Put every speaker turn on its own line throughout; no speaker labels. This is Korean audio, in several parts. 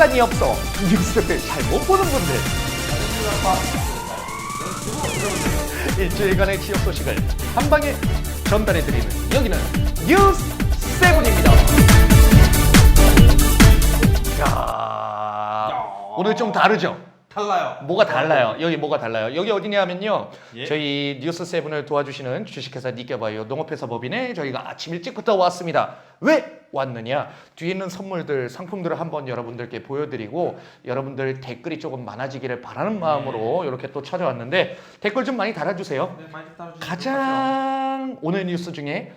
시간이 없어 뉴스를 잘 못 보는 분들 일주일간의 지역 소식을 한 방에 전달해 드리는 여기는 뉴스 세븐입니다. 야 오늘 좀 다르죠?
달라요.
뭐가 달라요? 여기 뭐가 달라요? 여기 어디냐면요.
예.
저희 뉴스 세븐을 도와주시는 주식회사 니껴봐요 농업회사 법인에 저희가 아침 일찍부터 왔습니다. 왜 왔느냐? 뒤에 있는 선물들, 상품들을 한번 여러분들께 보여드리고 여러분들 댓글이 조금 많아지기를 바라는 마음으로 이렇게 또 찾아왔는데 댓글 좀 많이 달아주세요.
네, 많이 따라주시면
가장 오늘 뉴스 중에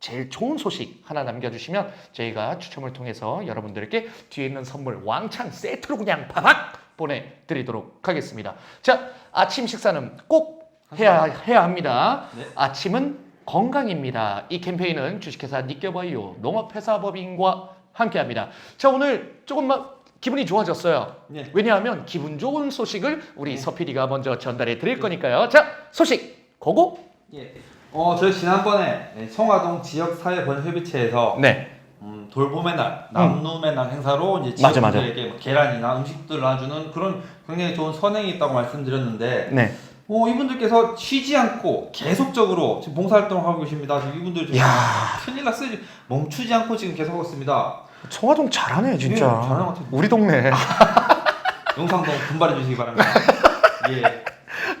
제일 좋은 소식 하나 남겨주시면 저희가 추첨을 통해서 여러분들께 뒤에 있는 선물 왕창 세트로 그냥 바박 보내드리도록 하겠습니다. 자 아침 식사는 꼭 해야 해야 합니다.
네.
아침은 건강입니다. 이 캠페인은 주식회사 니껴바이오 농업회사법인과 함께합니다. 자 오늘 조금만 기분이 좋아졌어요.
네.
왜냐하면 기분 좋은 소식을 우리 서피디가 먼저 전달해 드릴 거니까요. 자 소식 고고.
예. 어, 저희 지난번에 네, 송화동 지역 사회 번협의체에서
네.
음, 돌봄의 날, 남눔의 날 행사로 이제
맞아, 맞아.
지역분들에게 뭐 계란이나 음식들을 놔주는 그런 굉장히 좋은 선행이 있다고 말씀드렸는데
네.
어, 이분들께서 쉬지 않고 계속적으로 지금 봉사활동을 하고 계십니다. 지금 이분들 지금
야
큰일 났어요. 지금 멈추지 않고 지금 계속 하고 있습니다.
청화동 잘하네 진짜.
예, 잘하는 것 같아요.
우리 동네.
영상도 분발해 주시기 바랍니다. 예.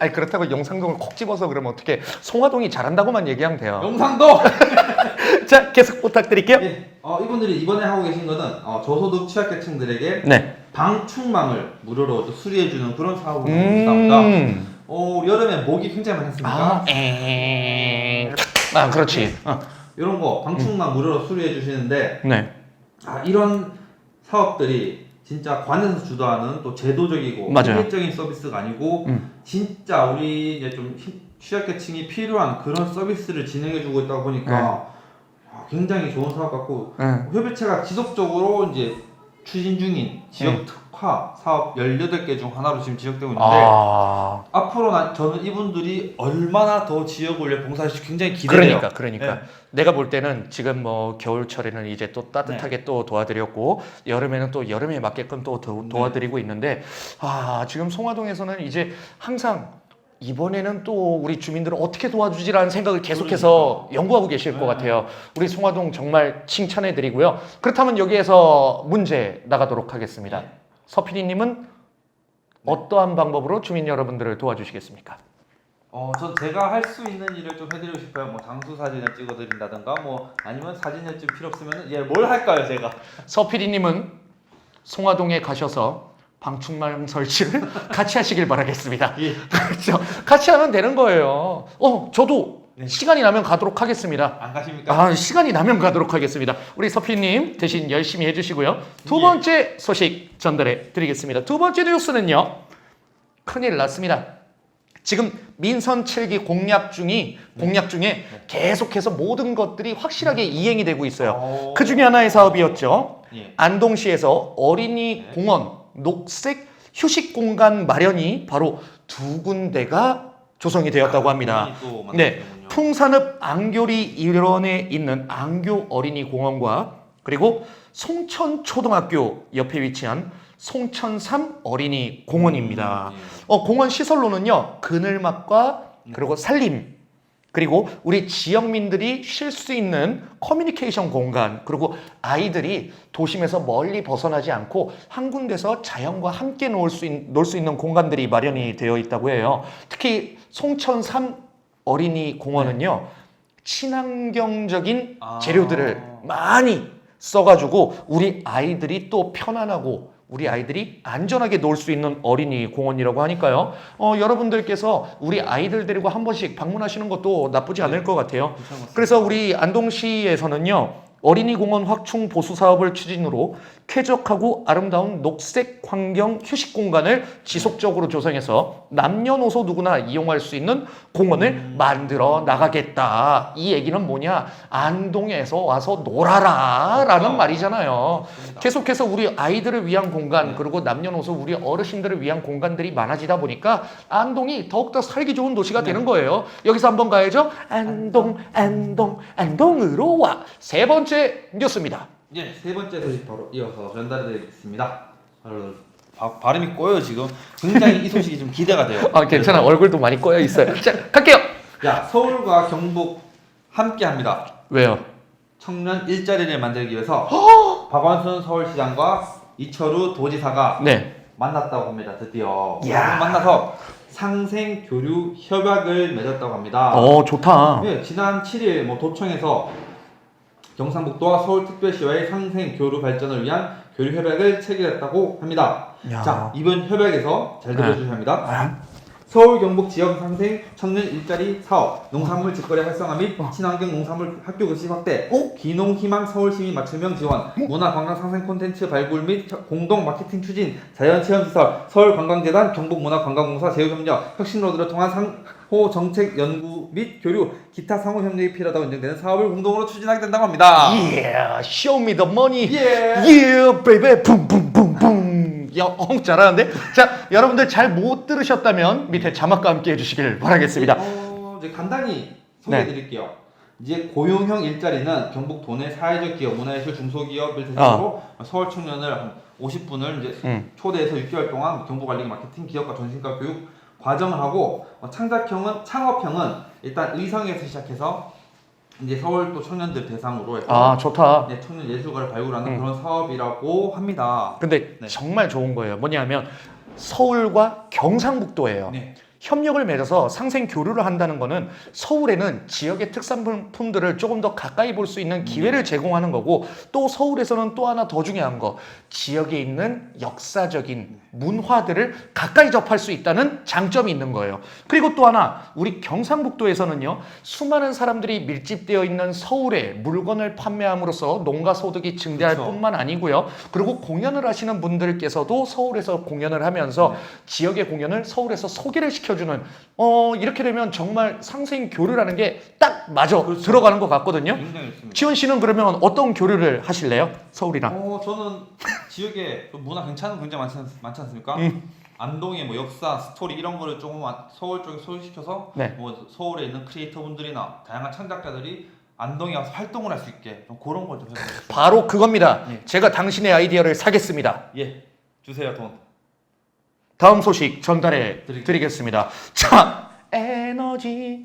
아니 그렇다고 영상동을 콕 집어서 그러면 어떻게 송화동이 잘한다고만 얘기하면 돼요.
영상도
자 계속 부탁드릴게요.
예. 어, 이분들이 이번에 하고 계신 거는 어, 저소득 취약계층들에게
네.
방충망을 무료로 또 수리해주는 그런 사업을 있습니다.
음.
어, 여름에 모기 굉장히 많이 했습니까?
아, 엥. 아 그렇지. 어.
이런 거 방충망 무료로 수리해 주시는데
네.
아, 이런 사업들이 진짜 관에서 주도하는 또 제도적이고
맞아요.
공익적인 서비스가 아니고
음.
진짜 우리 이제 좀 힘- 취약계층이 필요한 그런 서비스를 진행해주고 있다 보니까
네.
아, 굉장히 좋은 사업 같고
응.
협의체가 지속적으로 이제 추진 중인 지역
네.
특 화 사업 18개 중 하나로 지금 지적되고 있는데
아.
앞으로 난 저는 이분들이 얼마나 더 지역을 위해 봉사할지 굉장히 기대돼요.
그러니까 그러니까
네.
내가 볼 때는 지금 뭐 겨울철에는 이제 또 따뜻하게
네.
또 도와드렸고 여름에는 또 여름에 맞게끔 또 도,
네.
도와드리고 있는데 아 지금 송화동에서는 이제 항상 이번에는 또 우리 주민들을 어떻게 도와주지라는 생각을 계속해서 연구하고 계실 것
네.
같아요. 우리 송화동 정말 칭찬해 드리고요. 그렇다면 여기에서 문제 나가도록 하겠습니다.
네.
서피디님은 어떠한 방법으로 주민 여러분들을 도와주시겠습니까?
어, 전 제가 할 수 있는 일을 좀 해드리고 싶어요. 뭐 장수 사진을 찍어드린다든가, 뭐 아니면 사진을 좀 필요 없으면 예뭘 할까요, 제가?
서피디님은 송화동에 가셔서 방충망 설치를 같이 하시길 바라겠습니다.
예.
그렇죠. 같이 하면 되는 거예요. 어, 저도
네.
시간이 나면 가도록 하겠습니다.
안 가십니까?
아, 시간이 나면 가도록 하겠습니다. 우리 서피님 대신 열심히 해주시고요. 두
예.
번째 소식 전달해 드리겠습니다. 두 번째 뉴스는요. 큰일 났습니다. 지금 민선 7기 공약 중이 공약 중에 계속해서 모든 것들이 확실하게 이행이 되고 있어요.
어,
그 중에 하나의 사업이었죠.
예.
안동시에서 어린이
네.
공원 녹색 휴식 공간 마련이 바로 두 군데가 조성이 되었다고 합니다.
또
네. 풍산읍 앙교리 일원에 있는 앙교 어린이 공원과 그리고 송천 초등학교 옆에 위치한 송천삼 어린이 공원입니다.
음, 예.
어, 공원 시설로는요 그늘막과 그리고 산림 그리고 우리 지역민들이 쉴 수 있는 커뮤니케이션 공간 그리고 아이들이 도심에서 멀리 벗어나지 않고 한 군데서 자연과 함께 놀수놀수 있는 공간들이 마련이 되어 있다고 해요. 특히 송천 삼 어린이 공원은요 친환경적인
아.
재료들을 많이 써가지고 우리 아이들이 또 편안하고 우리 아이들이 안전하게 놀 수 있는 어린이 공원이라고 하니까요. 어, 여러분들께서 우리 아이들 데리고 한 번씩 방문하시는 것도 나쁘지 않을 것 같아요. 그래서 우리 안동시에서는요. 어린이 공원 확충 보수 사업을 추진으로 쾌적하고 아름다운 녹색 환경 휴식 공간을 지속적으로 조성해서 남녀노소 누구나 이용할 수 있는 공원을 만들어 나가겠다. 이 얘기는 뭐냐? 안동에서 와서 놀아라 라는
그렇죠.
말이잖아요.
같습니다.
계속해서 우리 아이들을 위한 공간
네.
그리고 남녀노소 우리 어르신들을 위한 공간들이 많아지다 보니까 안동이 더욱더 살기 좋은 도시가
네.
되는 거예요. 여기서 한번 가야죠. 안동 안동 안동으로 와. 세 번째 뉴스입니다.
예, 세 번째 소식 바로 이어서 전달해 드리겠습니다. 어, 바, 발음이 꼬여 지금. 굉장히 이 소식이 좀 기대가 돼요.
아 괜찮아 얼굴도 많이 꺼여 있어요. 자 갈게요.
야 서울과 경북 함께합니다.
왜요?
청년 일자리를 만들기 위해서 박원순 서울시장과 이철우 도지사가
네.
만났다고 합니다. 드디어. 만나서 상생 교류 협약을 맺었다고 합니다.
어 좋다.
네, 지난 7일 뭐 도청에서 경상북도와 서울특별시와의 상생 교류 발전을 위한 교류 협약을 체결했다고 합니다.
야.
자 이번 협약에서 잘 들어주셔야 합니다.
아,
서울 경북 지역 상생 청년 일자리 사업, 농산물 직거래 활성화 및 친환경 농산물 학교 급식 확대,
어?
기농 희망 서울 시민 맞춤형 지원, 문화 관광 상생 콘텐츠 발굴 및 혀- 공동 마케팅 추진, 자연 체험 시설, 서울 관광재단, 경북 문화 관광공사 제휴 협력, 혁신 로드를 통한 상 호 정책 연구 및 교류, 기타 상호 협력이 필요하다고 인정되는 사업을 공동으로 추진하게 된다고 합니다.
Yeah, show me the money.
예.
Yeah, baby. 붐 붐 붐 붐. 야, 어, 잘하는데? 자, 여러분들 잘 못 들으셨다면 밑에 자막과 함께 해주시길 바라겠습니다.
어, 이제 간단히 소개해 드릴게요. 이제 고용형 일자리는 경북 도내 사회적 기업, 문화예술 중소기업을 대상으로 서울 청년을 한 50분을 이제
음.
초대해서 6개월 동안 경북 관리 마케팅 기업과 전신과 교육 과정을 하고 어, 창작형은 창업형은 일단 의성에서 시작해서 이제 서울 또 청년들 대상으로 해서
아, 좋다.
이제 청년 예술가를 발굴하는
음.
그런 사업이라고 합니다.
근데
네.
정말 좋은 거예요. 뭐냐면 서울과 경상북도예요.
네.
협력을 맺어서 상생 교류를 한다는 거는 서울에는 지역의 특산품들을 조금 더 가까이 볼 수 있는 기회를 제공하는 거고 또 서울에서는 또 하나 더 중요한 거 지역에 있는 역사적인 문화들을 가까이 접할 수 있다는 장점이 있는 거예요. 그리고 또 하나 우리 경상북도에서는요 수많은 사람들이 밀집되어 있는 서울에 물건을 판매함으로써 농가 소득이 증대할
그렇죠.
뿐만 아니고요. 그리고 공연을 하시는 분들께서도 서울에서 공연을 하면서
네.
지역의 공연을 서울에서 소개를 시켜 주는 어 이렇게 되면 정말 상생 교류라는 게 딱 맞아
그렇죠.
들어가는 것 같거든요.
굉장히.
지원 씨는 그러면 어떤 교류를 하실래요? 서울이랑?
어, 저는 지역에 그 문화 괜찮은 거 굉장히 많지, 않- 많지 않습니까?
음.
안동의 뭐 역사, 스토리 이런 거를 조금 안- 서울 쪽에 소개시켜서
네.
뭐 서울에 있는 크리에이터 분들이나 다양한 창작자들이 안동에 와서 활동을 할 수 있게 좀 그런 걸좀 해보고 싶어요.
바로 그겁니다.
예.
제가 당신의 아이디어를 사겠습니다.
예, 주세요 돈.
다음 소식 전달해. 드리겠습니다. 자, 에너지.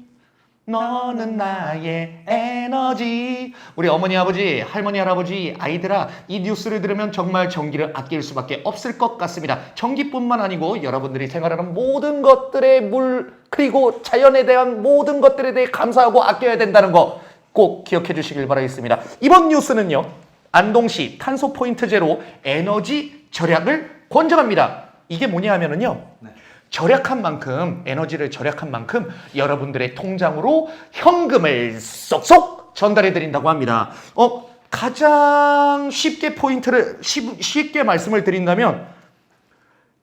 너는 나의 에너지. 우리 어머니, 아버지, 할머니, 할아버지, 아이들아, 이 뉴스를 들으면 정말 전기를 아낄 수밖에 없을 것 같습니다. 전기뿐만 아니고 여러분들이 생활하는 모든 것들의 물, 그리고 자연에 대한 모든 것들에 대해 감사하고 아껴야 된다는 거 꼭 기억해 주시길 바라겠습니다. 이번 뉴스는요, 안동시 탄소 포인트 제로 에너지 절약을 권장합니다. 이게 뭐냐 하면은요,
네.
절약한 만큼 에너지를 절약한 만큼 여러분들의 통장으로 현금을 쏙쏙 전달해 드린다고 합니다. 어 가장 쉽게 포인트를 쉽- 쉽게 말씀을 드린다면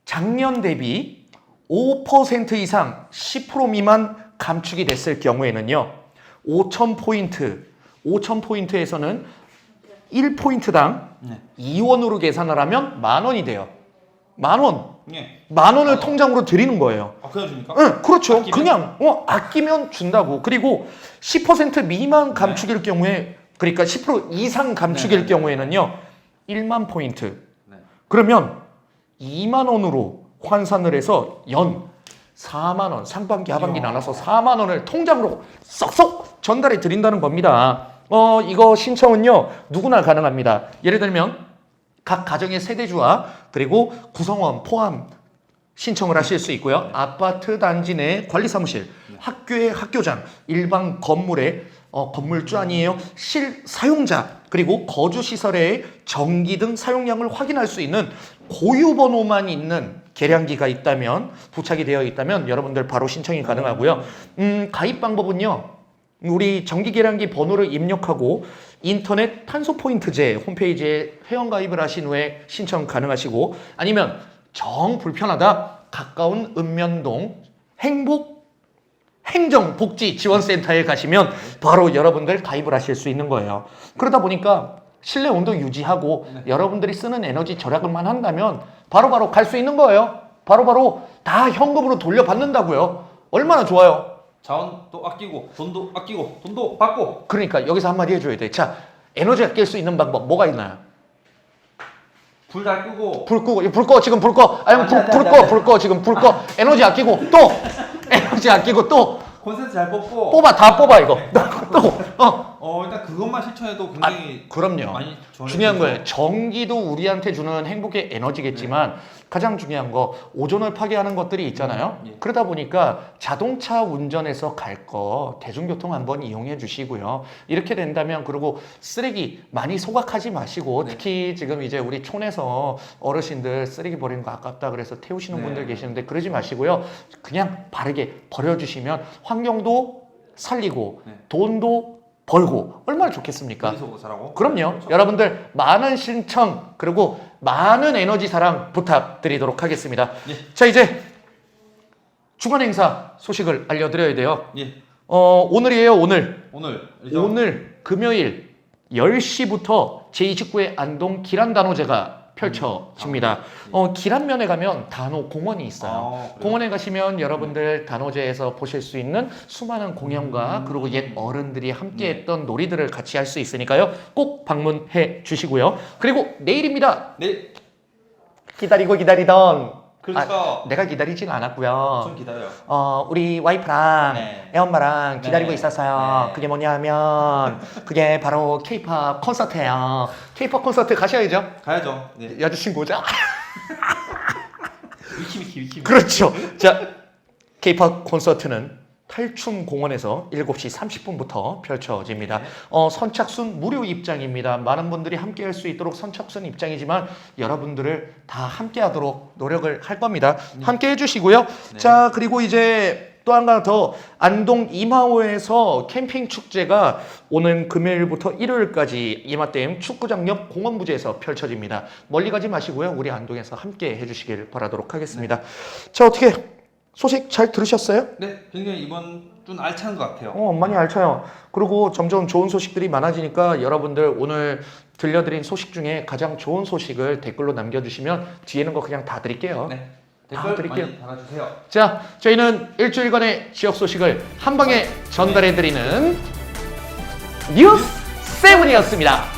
작년 대비 5% 이상 10% 미만 감축이 됐을 경우에는요. 5,000 포인트, 5,000 포인트에서는 1포인트당
네.
2원으로 계산을 하면 만 원이 돼요. 만 원.
예.
만 원을 통장으로 드리는 거예요.
아 그냥 줍니까?
응, 그렇죠.
아끼면?
그냥 어, 아끼면 준다고. 그리고 10% 미만 감축일 경우에 그러니까 10% 이상 감축일
네.
경우에는요. 1만 포인트.
네.
그러면 2만 원으로 환산을 해서 연 4만 원, 상반기 하반기
이야.
나눠서 4만 원을 통장으로 쏙쏙 전달해 드린다는 겁니다. 어, 이거 신청은요. 누구나 가능합니다. 예를 들면 각 가정의 세대주와 그리고 구성원 포함 신청을 하실 수 있고요. 아파트 단지 내 관리 사무실, 학교의 학교장, 일반 건물의 어, 건물주 아니에요. 실 사용자 그리고 거주 시설의 전기 등 사용량을 확인할 수 있는 고유 번호만 있는 계량기가 있다면 부착이 되어 있다면 여러분들 바로 신청이 가능하고요. 음, 가입 방법은요. 우리 전기 계량기 번호를 입력하고 인터넷 탄소 포인트제 홈페이지에 회원 가입을 하신 후에 신청 가능하시고 아니면 정 불편하다 가까운 읍면동 행복 행정복지지원센터에 가시면 바로 여러분들 가입을 하실 수 있는 거예요. 그러다 보니까 실내 온도 유지하고 여러분들이 쓰는 에너지 절약을만 한다면 바로바로 갈 수 있는 거예요. 바로바로 다 현금으로 돌려받는다고요. 얼마나 좋아요.
자원도 아끼고 돈도 아끼고 돈도 받고
그러니까 여기서 한마디 해줘야 돼. 자, 에너지 아낄 수 있는 방법 뭐가 있나요?
불잘 끄고
불 끄고 불 꺼 지금 불 꺼. 아니
안 돼, 안 돼, 안 돼, 안 돼.
불꺼 불 꺼 지금 불 꺼. 에너지 아끼고 또 에너지 아끼고 또
콘센트 잘 뽑고
뽑아 다 뽑아 이거. 또 어.
어 일단 그것만 실천해도 굉장히
그럼요.
많이 좋아질
중요한
수
거예요. 전기도 우리한테 주는 행복의 에너지겠지만 가장 중요한 거 오존을 파괴하는 것들이 있잖아요.
음, 예.
그러다 보니까 자동차 운전해서 갈 거 대중교통 한번 이용해 주시고요. 이렇게 된다면 그리고 쓰레기 많이 소각하지 마시고
네.
특히 지금 이제 우리 촌에서 어르신들 쓰레기 버리는 거 아깝다 그래서 태우시는
네.
분들 계시는데 그러지 마시고요. 그냥 바르게 버려 주시면 환경도 살리고
네.
돈도 벌고 얼마나 좋겠습니까? 그럼요. 여러분들 많은 신청 그리고 많은 에너지 사랑 부탁드리도록 하겠습니다.
예.
자 이제 주간 행사 소식을 알려드려야 돼요.
예
어 오늘이에요 오늘.
오늘
오늘 금요일 10시부터 제29회 안동 기란단오제가 펼쳐집니다. 어 기란면에 가면 단오 공원이 있어요.
아?
공원에 가시면 여러분들 단오제에서 보실 수 있는 수많은 공연과
음.
그리고 옛 어른들이 함께
네.
했던 놀이들을 같이 할 수 있으니까요. 꼭 방문해 주시고요. 그리고 내일입니다.
네
기다리고 기다리던
그렇죠
내가 기다리진 않았고요.
좀 기다려요
어, 우리 와이프랑
네.
애엄마랑 기다리고
네.
있었어요.
네.
그게 뭐냐면 그게 바로 케이팝 콘서트예요. 케이팝 콘서트 가셔야죠.
가야죠 네
여자친구죠?
위키 위키 위키
그렇죠. 자, 케이팝 콘서트는 탈춤 공원에서 7시 30분부터 펼쳐집니다.
네.
어, 선착순 무료 입장입니다. 많은 분들이 함께 할 수 있도록 선착순 입장이지만 여러분들을 다 함께 하도록 노력을 할 겁니다. 함께 해 주시고요.
네.
자, 그리고 이제 또한 가지 더 안동 이마호에서 캠핑 축제가 오는 금요일부터 일요일까지 이마댐 축구장 옆 공원 부지에서 펼쳐집니다. 멀리 가지 마시고요. 우리 안동에서 함께 해 주시길 바라도록 하겠습니다. 자, 어떻게 소식 잘 들으셨어요?
네 굉장히 이번 좀 알찬 것 같아요
어, 많이 알차요. 그리고 점점 좋은 소식들이 많아지니까 여러분들 오늘 들려드린 소식 중에 가장 좋은 소식을 댓글로 남겨주시면 뒤에는 거 그냥 다 드릴게요. 네다
댓글
드릴게요.
많이 달아주세요
자, 저희는 일주일간의 지역 소식을 한 방에 전달해드리는 뉴스 세븐이었습니다.